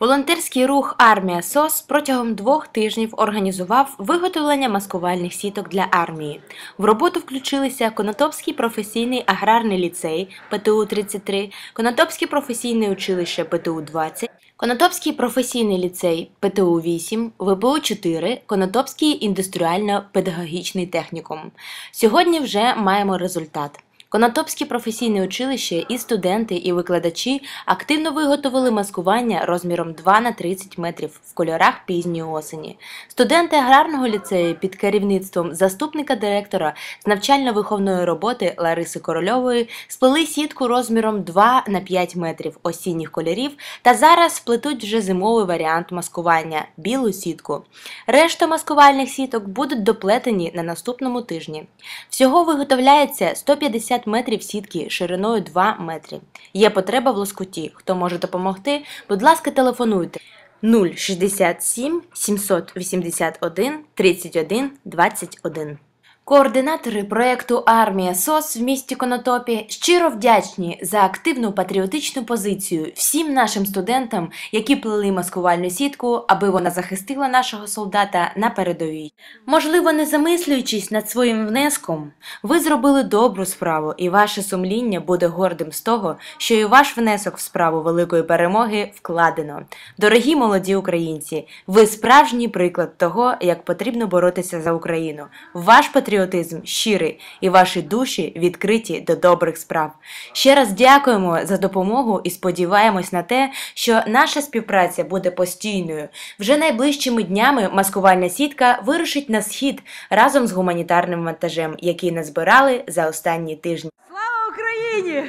Волонтерський рух Армія СОС протягом двох тижнів організував виготовлення маскувальних сіток для армії. В роботу включилися Конотопський професійний аграрний ліцей ПТУ 33, Конотопське професійне училище ПТУ 20, Конотопський професійний ліцей ПТУ 8, ВПУ 4, Конотопський індустріально-педагогічний технікум. Сьогодні вже маємо результат. Конотопське професійне училище і студенти, і викладачі активно виготовили маскування розміром 2 на 30 метрів в кольорах пізньої осені. Студенти аграрного ліцею під керівництвом заступника директора з навчально-виховної роботи Лариси Корольової сплели сітку розміром 2 на 5 метрів осінніх кольорів та зараз плетуть вже зимовий варіант маскування білу сітку. Решта маскувальних сіток будуть доплетені на наступному тижні. Всього виготовляється 150 метрів сітки шириною 2 метри. Є потреба в лоскуті. Хто може допомогти? Будь ласка, телефонуйте 067 781 31 21. Координатори проєкту Армія СОС в місті Конотопі щиро вдячні за активну патріотичну позицію всім нашим студентам, які плели маскувальну сітку, аби вона захистила нашого солдата на передовій. Можливо, не замислюючись над своїм внеском, ви зробили добру справу, і ваше сумління буде гордим з того, що і ваш внесок в справу великої перемоги вкладено. Дорогі молоді українці, ви справжній приклад того, як потрібно боротися за Україну. Ваш патріотизм щирий і ваші душі відкриті до добрих справ. Ще раз дякуємо за допомогу і сподіваємось на те, що наша співпраця буде постійною. Вже найближчими днями маскувальна сітка вирушить на схід разом з гуманітарним вантажем, який назбирали за останні тижні. Слава Україні!